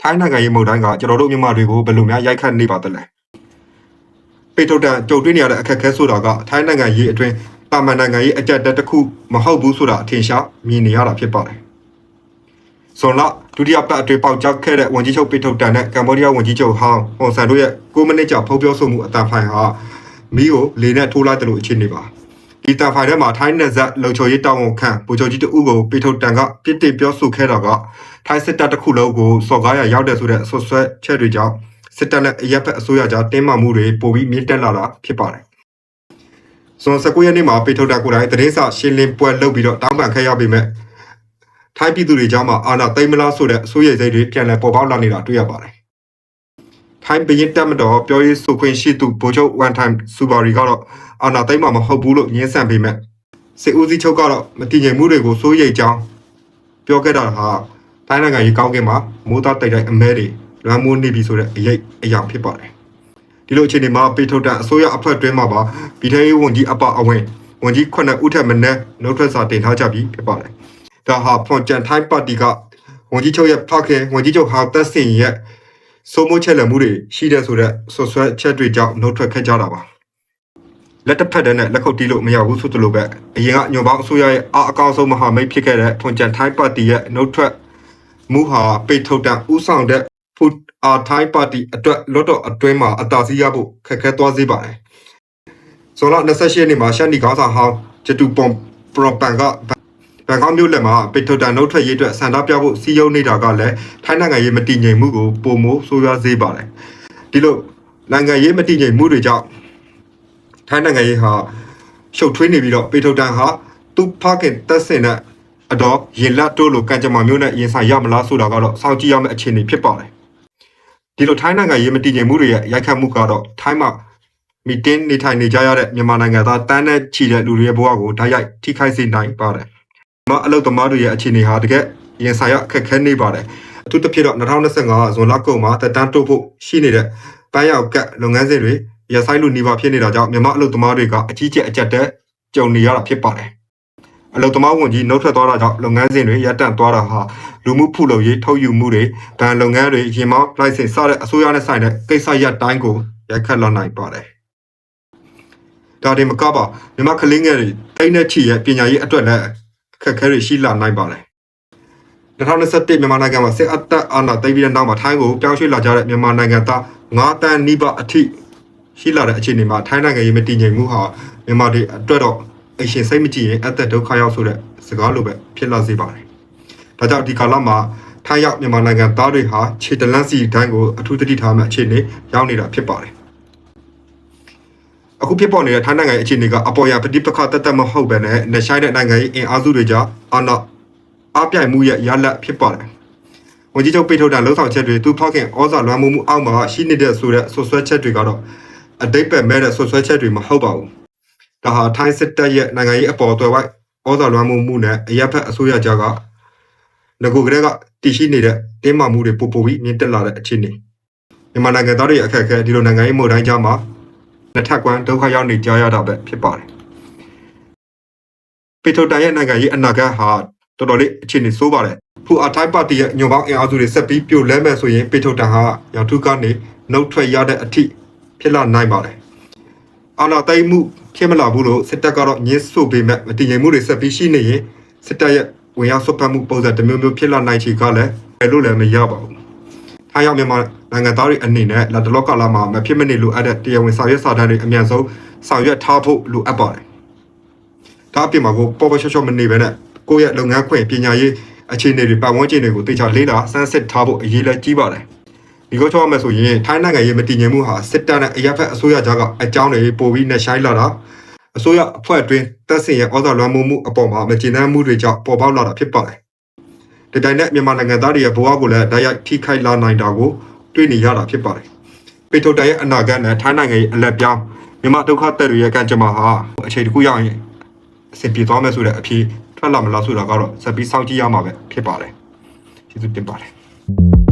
ထိုင်းနိုင်ငံရေးမုတ်တိုင်းကကျွန်တော်တို့မြန်မာတွေကိုဘယ်လိုများရိုက်ခတ်နေပါသလဲပေထုတ်တန်ကြုံတွေ့နေရတဲ့အခက်အခဲဆိုတာကထိုင်းနိုင်ငံရေးအတွင်းတာမန်နိုင်ငံရေးအကြက်တက်တစ်ခုမဟုတ်ဘူးဆိုတာအထင်ရှားမြင်နေရတာဖြစ်ပါတယ်ဆိုတော့ဒုတိယပတ်အတွင်းပေါက်ကြောက်ခဲ့တဲ့ဝန်ကြီးချုပ်ပေထုတ်တန်နဲ့ကမ္ဘောဒီးယားဝန်ကြီးချုပ်ဟောင်းဟွန်ဆန်တို့ရဲ့9မိနစ်ကြာဖုံးပြောဆိုမှုအတန်ဖိုင်ဟာမီးကိုလေနဲ့ထိုးလိုက်တယ်လို့အခြေအနေပါ ဒီတန်ဖိုင်ထဲမှာထိုင်းနယ်ဇက်လုံခြုံရေးတာဝန်ခံဗိုလ်ချုပ်ကြီးတဦးကိုပေထုတ်တန်ကပြစ်တင်ပြောဆိုခဲ့တာကထိုင်းစစ်တပ်တစ်ခုလုံးကိုစော်ကားရရောက်တယ်ဆိုတဲ့ဆွဆွဲချက်တွေကြောင့်စစ်တပ်နဲ့အရက်ဖက်အစိုးရကြားတင်းမာမှုတွေပိုပြီးမြင့်တက်လာတာဖြစ်ပါတယ်။ဇွန်19ရက်နေ့မှာပေထုတ်တန်ကိုယ်တိုင်သတင်းစာရှင်းလင်းပွဲလုပ်ပြီးတော့တောင်းပန်ခဲ့ရပေမဲ့ထိုင်းပြည်သူတွေကြားမှာအာဏာသိမ်းမလားဆိုတဲ့အစိုးရစိတ်တွေပြန်လည်ပေါ်ပေါက်လာနေတာတွေ့ရပါတယ်။ ထိုင်းဘရင်တက်မတော်ပြောရေးဆိုခွင့်ရှိသူဗိုလ်ချုပ်ဝန်ထိုင်စူပါရီကတော့အာနာသိမ်းမှာမဟုတ်ဘူးလို့ညင်းဆန်ပေမဲ့စစ်ဦးစီးချုပ်ကတော့မတည်ငြိမ်မှုတွေကိုစိုးရိမ်ကြောင်းပြောခဲ့တာဟာထိုင်းနိုင်ငံရေးကောင်းကင်မှာမိုးသားတိုက်တိုက်အမဲတွေလွမ်းမိုးနေပြီဆိုတဲ့အရေးအရာဖြစ်ပါတယ်ဒီလိုအခြေအနေမှာပေထုတ်တဲ့အစိုးရအဖွဲ့တွင်းမှာပါပြည်ထရေးဝန်ကြီးအပအဝင်ဝန်ကြီးခုနှစ်ဦးထက်မနည်းနှုတ်ထွက်စာတင်ထားကြပြီးဖြစ်ပါတယ်ဒါဟာဖွန်ဂျန်ထိုင်းပါတီကဝန်ကြီးချုပ်ရဲ့ဖခင်ဝန်ကြီးချုပ်ဟာသက်စင်ရဲ့ စိုးမိုးချက်လက်မှုတွေရှိတဲ့ဆိုတော့ဆွဆွဲချက်တွေကြောင့်နှုတ်ထွက်ခဲ့ကြတာပါလက်တစ်ဖက်တည်းနဲ့လက်ခုပ်တီးလို့မရဘူးဆိုသလိုပဲအရင်ကညွန်ပေါင်းအစိုးရရဲ့အအကောင်းဆုံးမဟာမိတ်ဖြစ်ခဲ့တဲ့ထွန်ချန်ထိုင်းပါတီရဲ့နှုတ်ထွက်မှုဟာပေထုတ်တန်ဥဆောင်တဲ့ဖုအာထိုင်းပါတီအတွက်လော့တော့အတွင်းမှာအတားစီးရဖို့ခက်ခဲသွားစေပါတယ်ဇွန်လ28ရက်နေ့မှာရှန်နီကောင်းဆောင်ဟောင်းဂျတူပွန်ပရပန်က ဘန်ကောက်မြို့လက်မှာပေထုတ်တန်နှုတ်ထွက်ရေးအတွက်စန္ဒပြဖို့စီးရုံးနေတာကလည်းထိုင်းနိုင်ငံရေးမတည်ငြိမ်မှုကိုပုံမိုးဆိုးရွားစေပါတယ်ဒီလိုနိုင်ငံရေးမတည်ငြိမ်မှုတွေကြောင့်ထိုင်းနိုင်ငံရေးဟာရှုပ်ထွေးနေပြီးတော့ပေထုတ်တန်ဟာသူ့ဖခင်တက်စင်တဲ့အတော့ရင်လက်တိုးလိုကံကြမ္မာမျိုးနဲ့ရင်ဆိုင်ရမလားဆိုတာကတော့စောင့်ကြည့်ရမယ့်အခြေအနေဖြစ်ပါတယ်ဒီလိုထိုင်းနိုင်ငံရေးမတည်ငြိမ်မှုတွေရဲ့ရိုက်ခတ်မှုကတော့ထိုင်းမှာမီတင်းနေထိုင်နေကြရတဲ့မြန်မာနိုင်ငံသားတန်းနဲ့ချီတဲ့လူတွေရဲ့ဘဝကိုဓာတ်ရိုက်ထိခိုက်စေနိုင်ပါတယ် မအလုတ်သမားတွေရဲ့အခြေအနေဟာတကယ်ရင်ဆိုင်ရအခက်ခဲနေပါတယ်အထူးသဖြင့်တော့2025ဇွန်လကုန်မှာတက်တန်းတိုးဖို့ရှိနေတဲ့ပန်းရောက်ကတ်လုပ်ငန်းစဉ်တွေရဆိုင်လူနေပါဖြစ်နေတာကြောင့်မြန်မာအလုတ်သမားတွေကအကြီးကျယ်အကျက်တက်ကြုံနေရတာဖြစ်ပါတယ်အလုတ်သမားဝန်ကြီးနှုတ်ထွက်သွားတာကြောင့်လုပ်ငန်းစဉ်တွေရပ်တန့်သွားတာဟာလူမှုဖူလုံရေးထုတ်ယူမှုတွေဗန်လုပ်ငန်းတွေရင်မောင်းလိုင်စင်စတဲ့အစိုးရနဲ့ဆိုင်တဲ့ကိစ္စရပ်တိုင်းကိုရိုက်ခတ်လာနိုင်ပါတယ်ဒါတွေမကပါမြန်မာကလေးငယ်တွေတိတ်နဲ့ချီရဲ့ပညာရေးအတွက်လည်း အခက်အခဲတွေရှိလာနိုင်ပါတယ်2021မြန်မာနိုင်ငံမှာစစ်အသက်အာဏာသိမ်းပြီးတဲ့နောက်မှာထိုင်းကိုပြောင်းရွှေ့လာကြတဲ့မြန်မာနိုင်ငံသား9တန်းနီးပါးအထိရှိလာတဲ့အခြေအနေမှာထိုင်းနိုင်ငံရေးမတည်ငြိမ်မှုဟာမြန်မာတွေအတွက်တော့အရှင်စိတ်မကြည်ရင်အသက်ဒုက္ခရောက်ဆိုတဲ့စကားလိုပဲဖြစ်လာစေပါတယ်။ဒါကြောင့်ဒီကာလမှာထိုင်းရောက်မြန်မာနိုင်ငံသားတွေဟာခြေတလန့်စီတိုင်းကိုအထူးသတိထားမှအခြေအနေရောက်နေတာဖြစ်ပါတယ်။ အခုဖြစ်ပေါ်နေတဲ့ထိုင်းနိုင်ငံရဲ့အခြေအနေကအပေါ်ရပဋိပက္ခတက်တက်မဟုတ်ဘဲနဲ့နှဆိုင်တဲ့နိုင်ငံရေးအင်အားစုတွေကြားအာဏာအပြိုင်မှုရဲ့ရလဒ်ဖြစ်ပါတယ်။ဝန်ကြီးချုပ်ပိထုတ်တာလှုပ်ဆောင်ချက်တွေသူဖောက်ခင်ဩဇာလွှမ်းမိုးမှုအောက်မှာရှိနေတဲ့ဆိုတဲ့ဆွဆွဲချက်တွေကတော့အတိတ်ပဲမဲ့တဲ့ဆွဆွဲချက်တွေမဟုတ်ပါဘူး။ဒါဟာထိုင်းစစ်တပ်ရဲ့နိုင်ငံရေးအပေါ်သွယ်ဝိုက်ဩဇာလွှမ်းမိုးမှုနဲ့အရက်ဖက်အစိုးရကြားကငကိုကလေးကတည်ရှိနေတဲ့တင်းမာမှုတွေပိုပိုပြီးမြင့်တက်လာတဲ့အခြေအနေမြန်မာနိုင်ငံသားတွေရဲ့အခက်အခဲဒီလိုနိုင်ငံရေးမို့တိုင်းကြားမှာ နှစ်ထပ်ကွမ်းဒုက္ခရောက်နေကြရတာပဲဖြစ်ပါတယ်ပေတိုတိုင်ရဲ့နိုင်ငံရေးအနာဂတ်ဟာတော်တော်လေးအခြေအနေဆိုးပါတယ်ဖူအထိုင်းပါတီရဲ့ညွန်ပေါင်းအင်အားစုတွေဆက်ပြီးပြိုလဲမဲ့ဆိုရင်ပေတိုတန်ဟာရောင်ထုကနေနှုတ်ထွက်ရတဲ့အထိဖြစ်လာနိုင်ပါတယ်အာနာသိမ့်မှုဖြစ်မလာဘူးလို့စစ်တပ်ကတော့ညှင်းဆိုပေမဲ့မတည်ငြိမ်မှုတွေဆက်ပြီးရှိနေရင်စစ်တပ်ရဲ့ဝင်ရောက်ဆွတ်ဖက်မှုပုံစံတစ်မျိုးမျိုးဖြစ်လာနိုင်ချေကလည်းဘယ်လို့လည်းမရပါဘူး။ ထားရောက်မြန်မာနိုင်ငံသားတွေအနေနဲ့လက်တလော့ကာလာမှာမဖြစ်မနေလိုအပ်တဲ့တရားဝင်စာရွက်စာတမ်းတွေအမြန်ဆုံးဆောင်ရွက်ထားဖို့လိုအပ်ပါတယ်။ဒါအပြင်မှာကိုပေါ်ပေါ်ချောချောမနေပဲနဲ့ကိုယ့်ရဲ့လုပ်ငန်းခွင်ပညာရေးအခြေအနေတွေပတ်ဝန်းကျင်တွေကိုတေချာလေးလာစမ်းစစ်ထားဖို့အရေးလဲကြီးပါတယ်။ဒီကိုချောရမယ်ဆိုရင်ထိုင်းနိုင်ငံရဲ့မတည်ငြိမ်မှုဟာစစ်တပ်နဲ့အရက်ဖက်အစိုးရကြားကအကြောင်းတွေပိုပြီးနှဆိုင်လာတာအစိုးရအဖွဲ့အတွင်းတပ်စင်ရဲ့ဩဇာလွှမ်းမိုးမှုအပေါ်မှာမကျေနပ်မှုတွေကြောင့်ပေါ်ပေါက်လာတာဖြစ်ပါတယ်။ ဒီတိုင်းနဲ့မြန်မာနိုင်ငံသားတွေရဲ့ဘဝကိုလည်းတိုက်ရိုက်ထိခိုက်လာနိုင်တာကိုတွေ့နေရတာဖြစ်ပါတယ်။ပေတိုတိုင်ရဲ့အနာဂတ်နဲ့ထိုင်းနိုင်ငံရဲ့အလက်ပြောင်းမြန်မာဒုက္ခသက်တွေရဲ့ကံကြမ္မာဟာအချိန်တစ်ခုရောက်ရင်အဆင်ပြေသွားမယ်ဆိုတဲ့အဖြေထွက်လာမလားဆိုတာကတော့ဆက်ပြီးစောင့်ကြည့်ရမှာပဲဖြစ်ပါတယ်။ကျေးဇူးတင်ပါတယ်။